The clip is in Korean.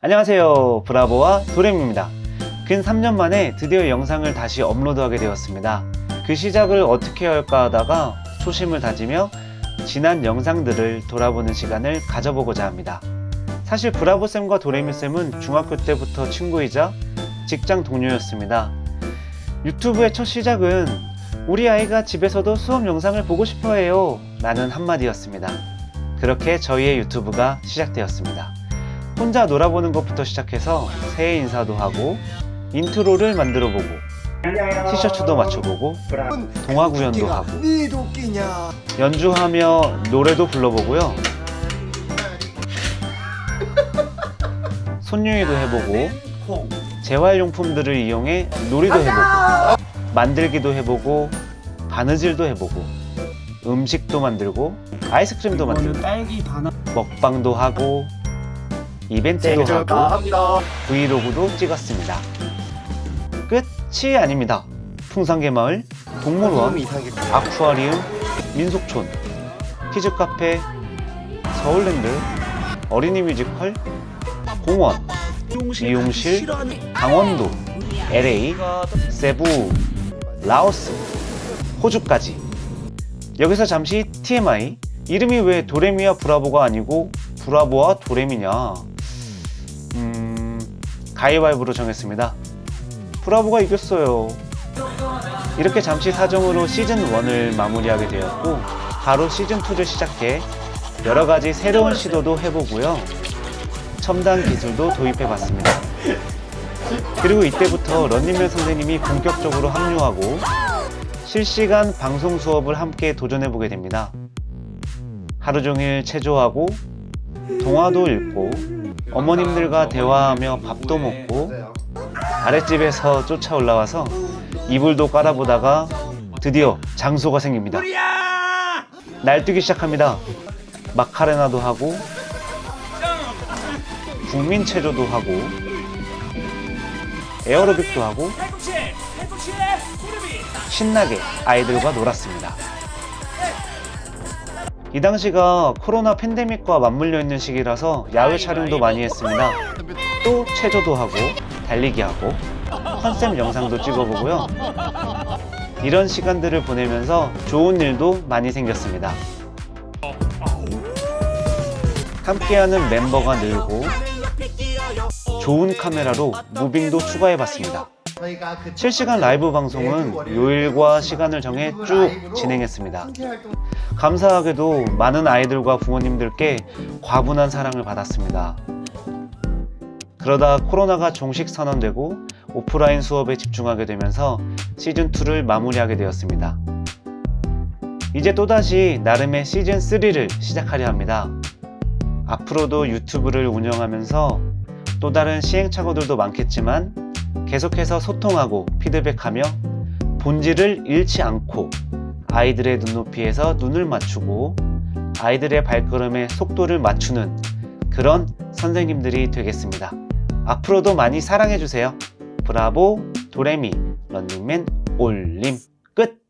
안녕하세요. 브라보와 도렘입니다. 근 3년 만에 드디어 영상을 다시 업로드하게 되었습니다. 그 시작을 어떻게 할까 하다가 초심을 다지며 지난 영상들을 돌아보는 시간을 가져보고자 합니다. 사실 브라보쌤과 도레미쌤은 중학교 때부터 친구이자 직장 동료였습니다. 유튜브의 첫 시작은 우리 아이가 집에서도 수업 영상을 보고 싶어 해요. 라는 한마디였습니다. 그렇게 저희의 유튜브가 시작되었습니다. 혼자 놀아보는 것부터 시작해서 새해 인사도 하고 인트로를 만들어 보고 티셔츠도 맞춰보고 동화 구연도 하고 네 도끼냐 연주하며 노래도 불러보고요. 손님이도 해보고 재활용품들을 이용해 놀이도 해보고 만들기도 해보고 바느질도 해보고 음식도 만들고 아이스크림도 만들고 먹방도 하고 이벤트도 하고 축하합니다 브이로그도 찍었습니다. 끝이 아닙니다. 풍산개 마을, 동물원, 아쿠아리움, 민속촌, 키즈카페, 서울랜드, 어린이 뮤지컬, 공원, 미용실, 강원도, LA, 세부, 라오스, 호주까지. 여기서 잠시 TMI. 이름이 왜 도레미와 브라보가 아니고 브라보와 도레미냐? 음, 가위바위보로 정했습니다. 브라보가 이겼어요. 이렇게 잠시 사정으로 시즌 1을 마무리하게 되었고, 바로 시즌 2를 시작해 여러 가지 새로운 시도도 해보고요. 첨단 기술도 도입해 봤습니다. 그리고 이때부터 런닝맨 선생님이 본격적으로 합류하고 실시간 방송 수업을 함께 도전해 보게 됩니다. 하루 종일 체조하고 동화도 읽고 어머님들과 대화하며 밥도 먹고 아랫집에서 쫓아 올라와서 이불도 깔아보다가 드디어 장소가 생깁니다. 날뛰기 시작합니다. 마카레나도 하고 국민 체조도 하고 에어로빅도 하고 신나게 아이들과 놀았습니다. 이 당시가 코로나 팬데믹과 맞물려 있는 시기라서 야외 촬영도 많이 했습니다. 또 체조도 하고 달리기 하고 컨셉 영상도 찍어보고요. 이런 시간들을 보내면서 좋은 일도 많이 생겼습니다. 함께하는 멤버가 늘고 좋은 카메라로 무빙도 추가해봤습니다. 실시간 라이브 방송은 요일과 시간을 정해 쭉 진행했습니다. 감사하게도 많은 아이들과 부모님들께 과분한 사랑을 받았습니다. 그러다 코로나가 종식 선언되고 오프라인 수업에 집중하게 되면서 시즌2를 마무리하게 되었습니다. 이제 또다시 나름의 시즌3를 시작하려 합니다. 앞으로도 유튜브를 운영하면서 또 다른 시행착오들도 많겠지만 계속해서 소통하고 피드백하며 본질을 잃지 않고 아이들의 눈높이에서 눈을 맞추고 아이들의 발걸음에 속도를 맞추는 그런 선생님들이 되겠습니다. 앞으로도 많이 사랑해주세요. 브라보, 도레미, 런닝맨, 올림, 끝!